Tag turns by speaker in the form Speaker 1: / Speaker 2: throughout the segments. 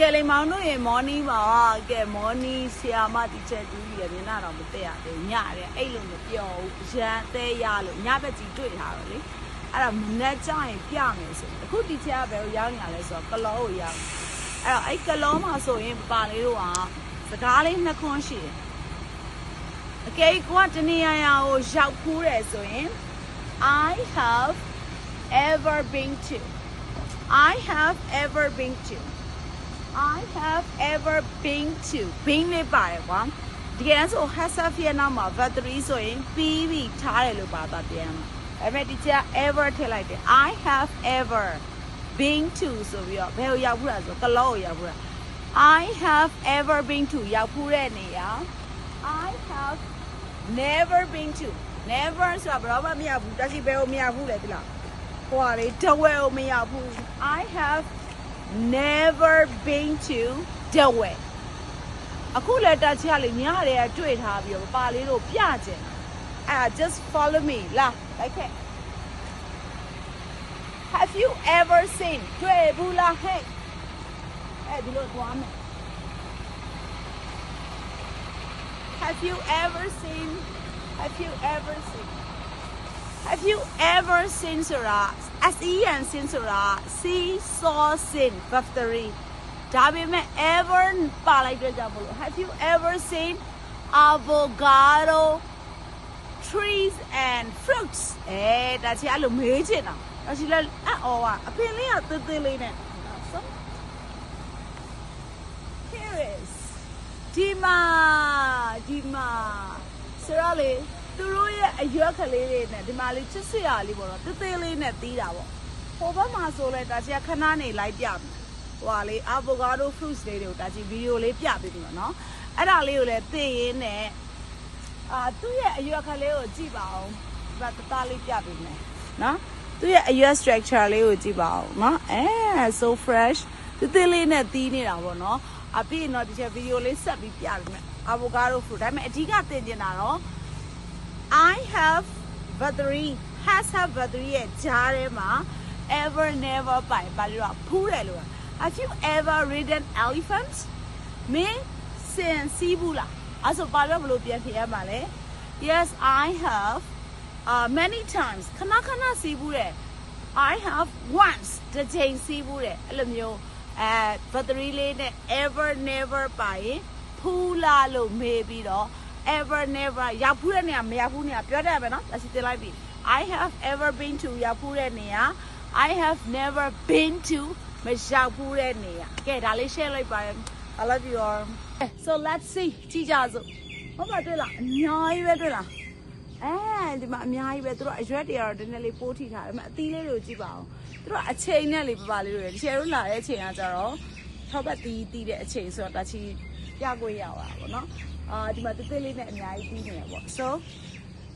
Speaker 1: ကဲလိမ်မောင်တို့ရေမော်နီပါကဲမော်နီဆရာမတီချက်တူကြီးရမျက်နှာတော့မတက်ရသေးညတယ်အဲ့လိုမပြောဘူးရန်သေးရလို့ညဘက်ကြီးတွေ့ထားတော့လေအဲ့ဒါမနဲ့ကြရင်ပြမယ်ဆိုအခုတီချက်ကဘယ်ကိုရောက်နေရလဲဆိုတော့ကလောကိုရောက်အဲ့တော့အဲ့ကလောမှာဆိုရင်ပါလေးတို့ကစကားလေးနှစ်ခွန်းရှိတယ်အကဲကွာတနေရာရာကိုရောက်ဖူးတယ်ဆိုရင် I have ever been to I have ever been to I have ever been to been လေးပါတယ်ကွာတကယ်ဆို has have ရဲ့နောက်မှာ verb 3ဆိုရင်ပြီးပြီးထားတယ်လို့ပါတော့ပြန်မှာအဲ့မဲ့ဒီချာ ever ထည့်လိုက်တယ် I have ever been to ဆိုပြီးတော့ဘယ်ကိုရောက်ဘူးလားဆိုကလောကိုရောက်ဘူးလား I have ever been to ရောက်ဘူးတဲ့နေရာ I have never been to never ဆိုတာဘယ်တော့မှမရောက်ဘူးတရှိဘယ်ကိုမရောက်ဘူးလဲဒီလားဟိုဟာလေတဝဲကိုမရောက်ဘူး I have never been to Delaware အခုလက်တာချရလေညရဲတွေ့ထားပြီးတော့ပါလေးတို့ပြကျင်အဲ့ဒါ just follow me လာလိုက်ခဲ့ Have you ever seen တွေ့ဘူးလားဟဲ့အဲ့ဒီလိုသွားမယ် Have you ever seen Have you ever seen Have you ever seen ဆိုတာ SEN seen ဆိုတာ see saw seen factory ဒါပေမဲ့ ever ပါလိုက်တဲ့ကြောင့်မလို့ Have you ever seen avocado trees and fruits အဲဒါချီအဲ့လိုမေးချင်တာဒါချီလဲအော်ကအပင်လေးကသေးသေးလေးနဲ့ So here is ဒီမာဒီမာဆိုတော့လေ သူတို့ရဲ့အရွက်ကလေးတွေနဲ့ဒီမှာလေးချစ်စရာလေးပေါ့နော်တေးသေးလေးနဲ့တီးတာပေါ့ဟိုဘက်မှာဆိုလဲဒါချီကခဏနေလိုက်ပြမယ်ဟိုဟာလေ avocado fruits လေးတွေကိုဒါချီဗီဒီယိုလေးပြပေးပြီနော်အဲ့ဒါလေးကိုလည်းသိရင်းနဲ့အာသူ့ရဲ့အရွက်ကလေးကိုကြည့်ပါအောင်ဒီမှာတသားလေးပြပေးမယ်နော်သူ့ရဲ့အရွက် structure လေးကိုကြည့်ပါအောင်နော်အဲ so fresh တေးသေးလေးနဲ့တီးနေတာပေါ့နော်အပြည့်တော့ဒီချက်ဗီဒီယိုလေးဆက်ပြီးပြပေးမယ် avocado fruit ဒါပေမဲ့အဓိကသင်ကျင်တာတော့ I have battery. has a battery? at Jarema ever never by Balua Purelua. Have you ever ridden elephant? Me sin Sibula. Also Balua Blubia Male. Yes, I have uh, many times. Kana kana Sibure. I have once the Jane Sibure. Lemyo battery Lane ever never by Pula lo maybe though. Ever never ရောက်ဖူးတဲ့နေရာမရောက်ဖူးနေရာပြောတတ်မယ်နော်လက်ရှိတင်လိုက်ပြီ I have ever been to ရောက်ဖူးတဲ့နေရာ I have never been to မရောက်ဖူးတဲ့နေရာကဲဒါလေး share လိုက်ပါရ I love you all so let's see ကြည့်ကြစို့မမတွေ့လားအများကြီးပဲတွေ့လားအဲဒီမှာအများကြီးပဲသူတို့အရွက်တွေကတော့ဒီနေ့လေးပိုးထိထားတယ်အမအသီးလေးတွေကိုကြည့်ပါအောင်သူတို့အချိန်နဲ့လေးပပလေးတွေဒီချယ်တို့လာတဲ့အချိန်ကကြတော့ထောက်ပတ်တီးတီးတဲ့အချိန်ဆိုတော့တချီပြကိုရပါပါတော့ အာဒီမှာတစ်သေးလေးနဲ့အများကြီးတီးနေတယ်ပေါ့ so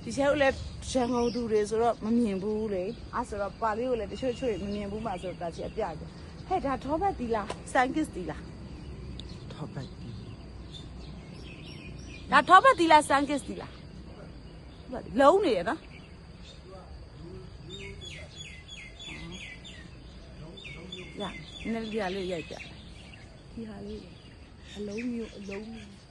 Speaker 1: ဒီချဲတို့လည်းရန်ကုန်သူတွေဆိုတော့မမြင်ဘူးလေအဲဆိုတော့ပါလေးကိုလည်းတချို့ချို့မမြင်ဘူးမှဆိုတော့တချီအပြတယ်ဟဲ့ဒါထောပတ်တီးလားစန်ကစ်တီးလား
Speaker 2: ထောက်ပတ်တီ
Speaker 1: ဒါထောပတ်တီးလားစန်ကစ်တီးလားလုံးနေရနော်ရနည်းနည်းလေးရိုက်ကြဒီဟာလေးအလုံးမျိုးအလုံးမျိုး